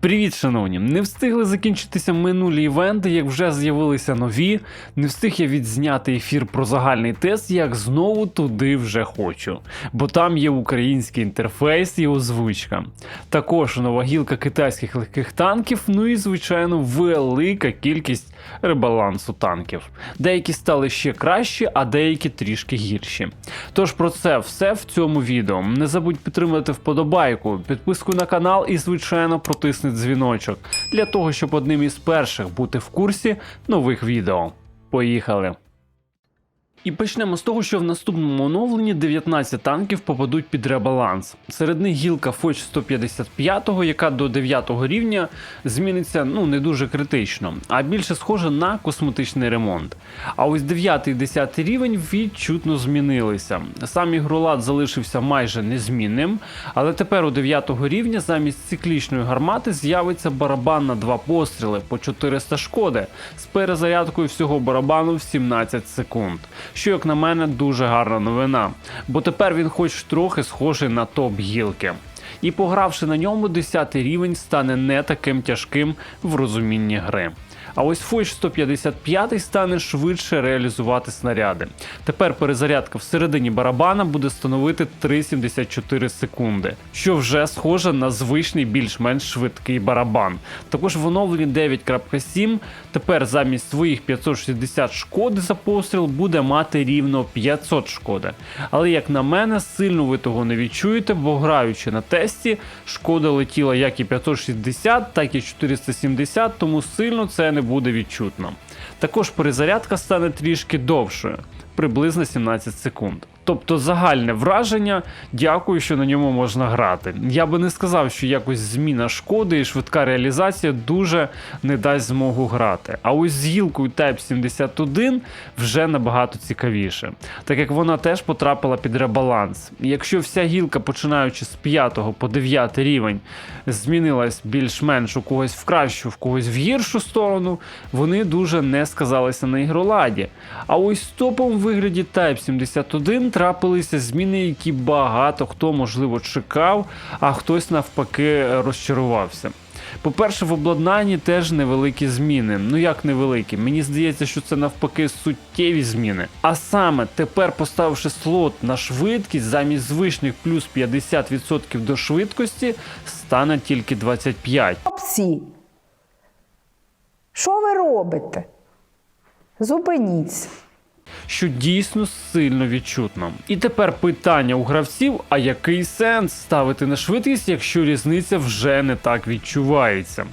Привіт, шановні! Не встигли закінчитися минулі івенти, як вже з'явилися нові. Не встиг я відзняти ефір про загальний тест, як знову туди вже хочу. Бо там є український інтерфейс і озвучка. Також нова гілка китайських легких танків, ну і, звичайно, велика кількість ребалансу танків. Деякі стали ще кращі, а деякі трішки гірші. Тож про це все в цьому відео. Не забудь підтримати вподобайку, підписку на канал і, звичайно, протисни дзвіночок для того, щоб одним із перших бути в курсі нових відео. Поїхали! І почнемо з того, що в наступному оновленні 19 танків попадуть під ребаланс. Серед них гілка Фоч 155, яка до 9 рівня зміниться ну не дуже критично, а більше схоже на косметичний ремонт. А ось 9 і 10 рівень відчутно змінилися. Сам ігролад залишився майже незмінним, але тепер у 9 рівня замість циклічної гармати з'явиться барабан на два постріли по 400 шкоди з перезарядкою всього барабану в 17 секунд що, як на мене, дуже гарна новина, бо тепер він хоч трохи схожий на топ гілки. І погравши на ньому, 10 рівень стане не таким тяжким в розумінні гри. А ось Фойш 155 стане швидше реалізувати снаряди. Тепер перезарядка всередині барабана буде становити 3,74 секунди, що вже схоже на звичний більш-менш швидкий барабан. Також в оновленні 9.7 тепер замість своїх 560 шкоди за постріл буде мати рівно 500 шкоди. Але як на мене, сильно ви того не відчуєте, бо граючи на тесті, шкода летіла як і 560, так і 470, тому сильно це не буде відчутно. Також перезарядка стане трішки довшою, приблизно 17 секунд. Тобто загальне враження, дякую, що на ньому можна грати. Я би не сказав, що якось зміна шкоди і швидка реалізація дуже не дасть змогу грати. А ось з гілкою Type 71 вже набагато цікавіше, так як вона теж потрапила під ребаланс. Якщо вся гілка, починаючи з 5 по 9 рівень, змінилась більш-менш у когось в кращу, в когось в гіршу сторону, вони дуже не сказалися на ігроладі. А ось топом в вигляді Type 71 трапилися зміни, які багато хто можливо чекав, а хтось навпаки розчарувався. По-перше, в обладнанні теж невеликі зміни. Ну як невеликі? Мені здається, що це навпаки суттєві зміни. А саме тепер, поставивши слот на швидкість, замість звичних плюс 50% до швидкості, стане тільки 25%. Всі. Що ви робите? Зупиніться. Що дійсно сильно відчутно. І тепер питання у гравців: а який сенс ставити на швидкість, якщо різниця вже не так відчувається?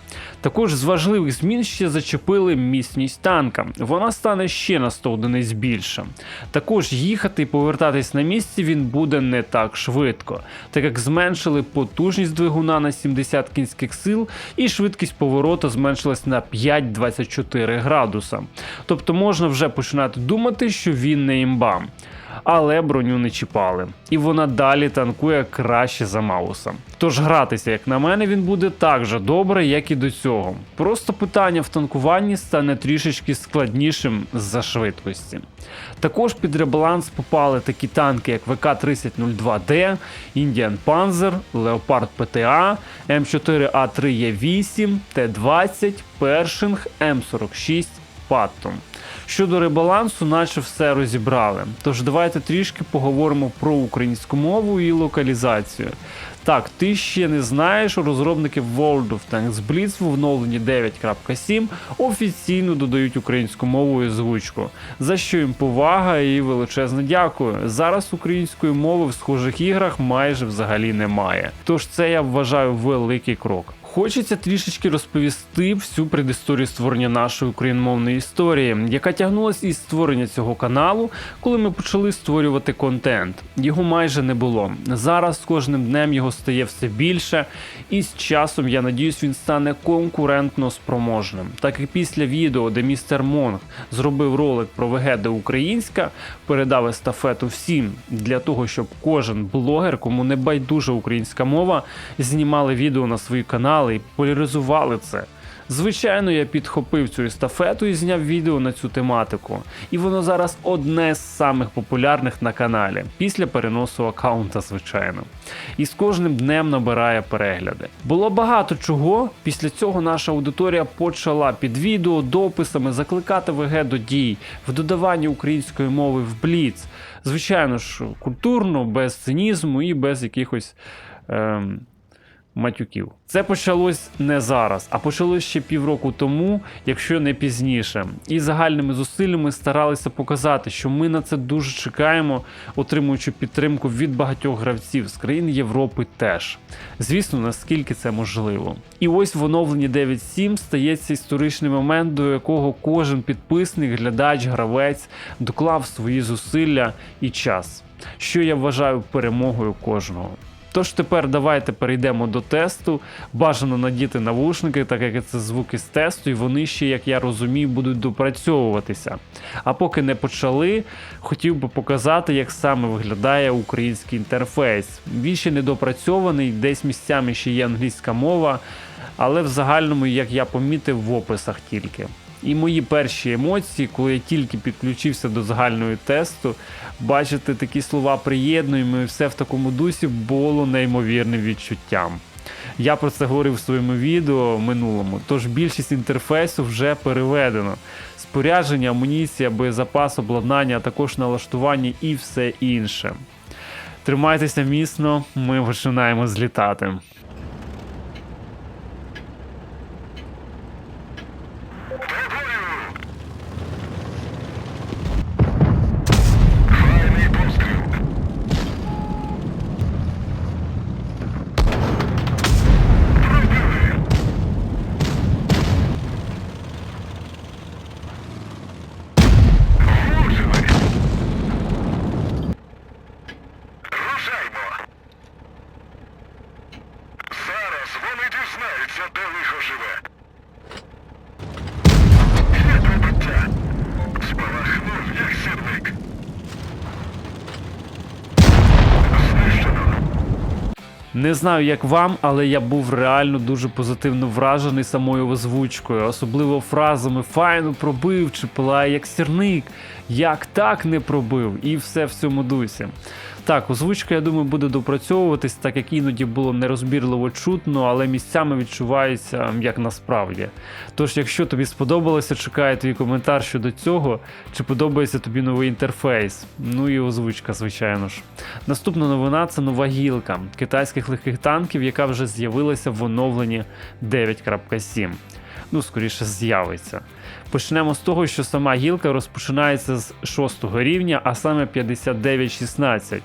Також з важливих змін ще зачепили міцність танка. Вона стане ще на 100 одиниць більше. Також їхати і повертатись на місці він буде не так швидко, так як зменшили потужність двигуна на 70 кінських сил, і швидкість повороту зменшилась на 5,24 градуса. Тобто можна вже починати думати, що він не імба. Але броню не чіпали, і вона далі танкує краще за Мауса. Тож гратися, як на мене, він буде так же добре, як і до цього. Просто питання в танкуванні стане трішечки складнішим з-за швидкості. Також під ребаланс попали такі танки, як ВК-3002D, Indian Panzer, Leopard PTA, М4А3Е8, Т-20, Pershing, М46, Паттон. Щодо ребалансу, наче все розібрали. Тож давайте трішки поговоримо про українську мову і локалізацію. Так, ти ще не знаєш, розробники World of Tanks Blitz в оновленні 9.7 офіційно додають українську мову і озвучку, за що їм повага і величезне дякую. Зараз української мови в схожих іграх майже взагалі немає. Тож це я вважаю великий крок. Хочеться трішечки розповісти всю предісторію створення нашої україномовної історії, яка тягнулася із створення цього каналу, коли ми почали створювати контент. Його майже не було. Зараз з кожним днем його стає все більше, і з часом я надіюсь, він стане конкурентно спроможним. Так як після відео, де містер Монг зробив ролик про ВГД Українська, передав естафету всім для того, щоб кожен блогер, кому не байдужа українська мова, знімали відео на свої канали і популяризували це. Звичайно, я підхопив цю естафету і зняв відео на цю тематику. І воно зараз одне з самих популярних на каналі, після переносу аккаунта, звичайно. І з кожним днем набирає перегляди. Було багато чого. Після цього наша аудиторія почала під відео, дописами закликати ВГ до дій в додаванні української мови в Бліц. Звичайно ж, культурно, без цинізму і без якихось. Ем, матюків. Це почалось не зараз, а почалось ще півроку тому, якщо не пізніше. І загальними зусиллями старалися показати, що ми на це дуже чекаємо, отримуючи підтримку від багатьох гравців з країн Європи теж. Звісно, наскільки це можливо. І ось в оновленні 9.7 стається історичний момент, до якого кожен підписник, глядач, гравець доклав свої зусилля і час, що я вважаю перемогою кожного. Тож тепер давайте перейдемо до тесту. Бажано надіти навушники, так як це звуки з тесту, і вони ще, як я розумію, будуть допрацьовуватися. А поки не почали, хотів би показати, як саме виглядає український інтерфейс. Він ще не допрацьований, десь місцями ще є англійська мова, але в загальному, як я помітив, в описах тільки. І мої перші емоції, коли я тільки підключився до загальної тесту, бачити такі слова приєднуємо і все в такому дусі було неймовірним відчуттям. Я про це говорив в своєму відео минулому, тож більшість інтерфейсу вже переведено. Спорядження, амуніція, боєзапас, обладнання, а також налаштування і все інше. Тримайтеся міцно, ми починаємо злітати. Файний постріл. Пробили. Влучили. Рушаймо. Зараз вони дізнаються, де лихо живе. Є прибуття. Спалахнув, як сірник. Знищено. Не знаю, як вам, але я був реально дуже позитивно вражений самою озвучкою, особливо фразами файно пробив чи пилає як сірник, як так не пробив, і все в цьому дусі. Так, озвучка, я думаю, буде допрацьовуватись, так як іноді було нерозбірливо чутно, але місцями відчувається як насправді. Тож, якщо тобі сподобалося, чекаю твій коментар щодо цього, чи подобається тобі новий інтерфейс. Ну і озвучка, звичайно ж. Наступна новина це нова гілка китайських легких танків, яка вже з'явилася в оновленні 9.7. Ну, скоріше, з'явиться. Почнемо з того, що сама гілка розпочинається з 6 рівня, а саме 59-16.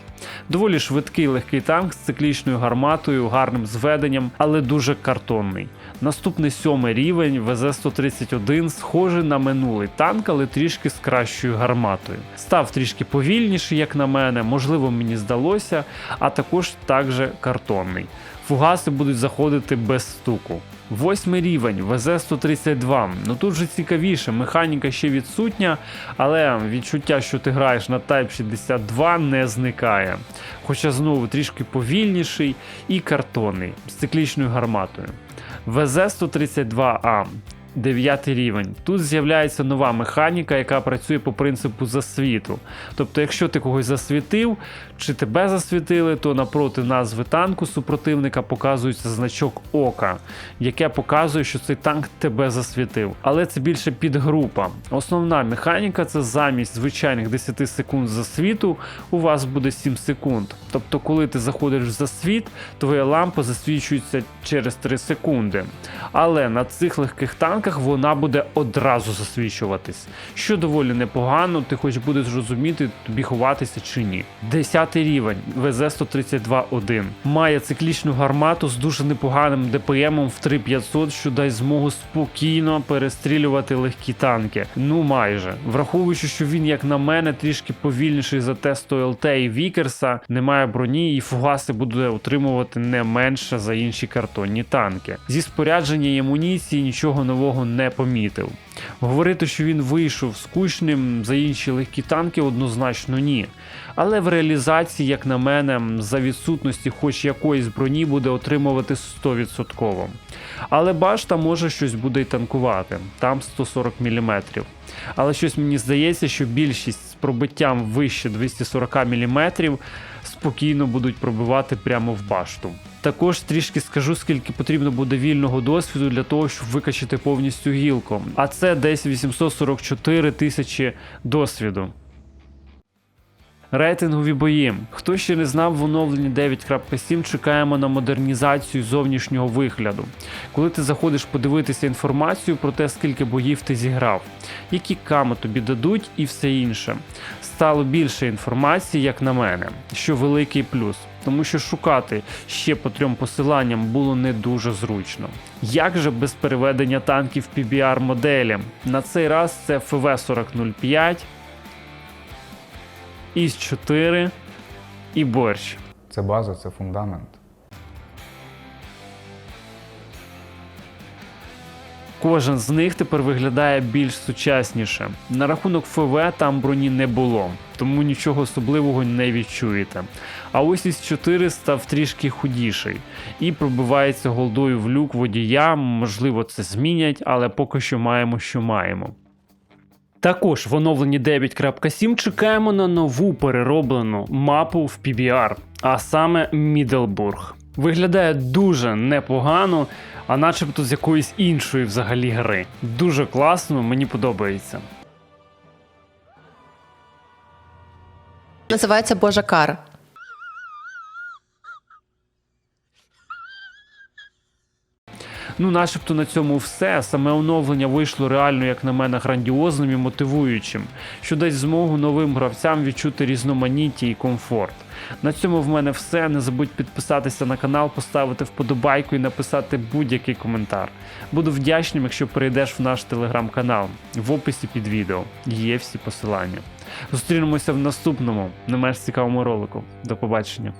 Доволі швидкий легкий танк з циклічною гарматою, гарним зведенням, але дуже картонний. Наступний сьомий рівень ВЗ-131 схожий на минулий танк, але трішки з кращою гарматою. Став трішки повільніший, як на мене, можливо, мені здалося, а також також картонний. Фугаси будуть заходити без стуку. Восьмий рівень ВЗ-132. Ну тут вже цікавіше, механіка ще відсутня, але відчуття, що ти граєш на Type 62 не зникає. Хоча знову трішки повільніший і картонний з циклічною гарматою. ВЗ-132А. Дев'ятий рівень. Тут з'являється нова механіка, яка працює по принципу засвіту. Тобто, якщо ти когось засвітив, чи тебе засвітили, то напроти назви танку супротивника показується значок ока, яке показує, що цей танк тебе засвітив. Але це більше підгрупа. Основна механіка це замість звичайних 10 секунд засвіту, у вас буде 7 секунд. Тобто, коли ти заходиш в засвіт, твоя лампа засвічується через 3 секунди. Але на цих легких танках вона буде одразу засвічуватись, що доволі непогано, ти хоч будеш розуміти, тобі ховатися чи ні. 10 рівень ВЗ-132-1 має циклічну гармату з дуже непоганим ДПМом в 3500, що дасть змогу спокійно перестрілювати легкі танки. Ну майже. Враховуючи, що він, як на мене, трішки повільніший за тесту ЛТ і Вікерса, немає броні, і фугаси буде отримувати не менше за інші картонні танки. Зі спорядження і амуніції нічого нового не помітив. Говорити, що він вийшов скучним за інші легкі танки, однозначно ні. Але в реалізації, як на мене, за відсутності хоч якоїсь броні буде отримувати 100%. Але башта може щось буде й танкувати, там 140 мм. Але щось мені здається, що більшість з пробиттям вище 240 мм спокійно будуть пробивати прямо в башту. Також трішки скажу, скільки потрібно буде вільного досвіду для того, щоб викачати повністю гілку. А це десь 844 тисячі досвіду. Рейтингові бої. Хто ще не знав, в оновленні 9.7 чекаємо на модернізацію зовнішнього вигляду. Коли ти заходиш подивитися інформацію про те, скільки боїв ти зіграв, які ками тобі дадуть і все інше. Стало більше інформації, як на мене, що великий плюс, тому що шукати ще по трьом посиланням було не дуже зручно. Як же без переведення танків PBR моделі? На цей раз це FV4005, із 4 і борщ. Це база, це фундамент. Кожен з них тепер виглядає більш сучасніше. На рахунок ФВ там броні не було, тому нічого особливого не відчуєте. А ось із 4 став трішки худіший і пробивається голдою в люк водія. Можливо, це змінять, але поки що маємо, що маємо. Також в оновленні 9.7 чекаємо на нову перероблену мапу в PBR, а саме Мідлбург. Виглядає дуже непогано, а начебто з якоїсь іншої взагалі гри. Дуже класно, мені подобається. Називається Божа кара. Ну, начебто на цьому все. Саме оновлення вийшло реально, як на мене, грандіозним і мотивуючим, що дасть змогу новим гравцям відчути різноманіття і комфорт. На цьому в мене все. Не забудь підписатися на канал, поставити вподобайку і написати будь-який коментар. Буду вдячним, якщо перейдеш в наш телеграм-канал. В описі під відео є всі посилання. Зустрінемося в наступному, не менш цікавому ролику. До побачення.